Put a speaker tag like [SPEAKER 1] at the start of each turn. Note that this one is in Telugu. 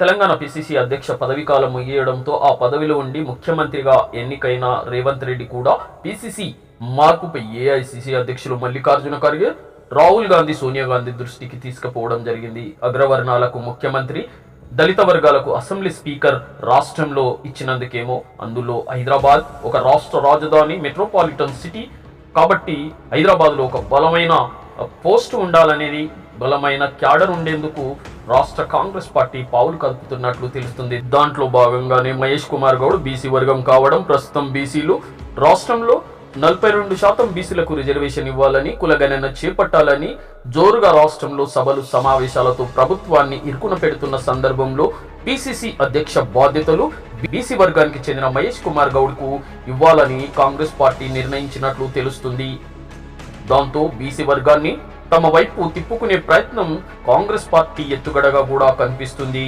[SPEAKER 1] తెలంగాణ పిసిసి అధ్యక్ష పదవీకాలం ముగియడంతో ఆ పదవిలో ఉండి ముఖ్యమంత్రిగా ఎన్నికైన రేవంత్ రెడ్డి కూడా పిసిసి మార్పుపై ఏఐసిసి అధ్యక్షులు మల్లికార్జున ఖర్గే రాహుల్ గాంధీ సోనియా గాంధీ దృష్టికి తీసుకుపోవడం జరిగింది. అగ్రవర్ణాలకు ముఖ్యమంత్రి దళిత వర్గాలకు అసెంబ్లీ స్పీకర్ రాష్ట్రంలో ఇచ్చినందుకేమో అందులో హైదరాబాద్ ఒక రాష్ట్ర రాజధాని మెట్రోపాలిటన్ సిటీ కాబట్టి హైదరాబాద్లో ఒక బలమైన పోస్ట్ ఉండాలనేది బలమైన క్యాడర్ ఉండేందుకు రాష్ట్ర కాంగ్రెస్ పార్టీ పావులు కలుపుతున్నట్లు తెలుస్తుంది. దాంట్లో భాగంగానే మహేష్ కుమార్ గౌడ్ బీసీ వర్గం కావడం ప్రస్తుతం బీసీలు. రాష్ట్రంలో నలభై రెండు శాతం బీసీలకు రిజర్వేషన్ ఇవ్వాలని కులగణన చేపట్టాలని జోరుగా రాష్ట్రంలో సభలు సమావేశాలతో ప్రభుత్వాన్ని ఇరుకున పెడుతున్న సందర్భంలో పిసిసి అధ్యక్ష బాధ్యతలు బీసీ వర్గానికి చెందిన మహేష్ కుమార్ గౌడ్కు ఇవ్వాలని కాంగ్రెస్ పార్టీ నిర్ణయించినట్లు తెలుస్తుంది. దాంతో బీసీ వర్గాన్ని తమ వైపు తిప్పుకునే ప్రయత్నం కాంగ్రెస్ పార్టీ ఎత్తుగడగా కూడా కనిపిస్తుంది.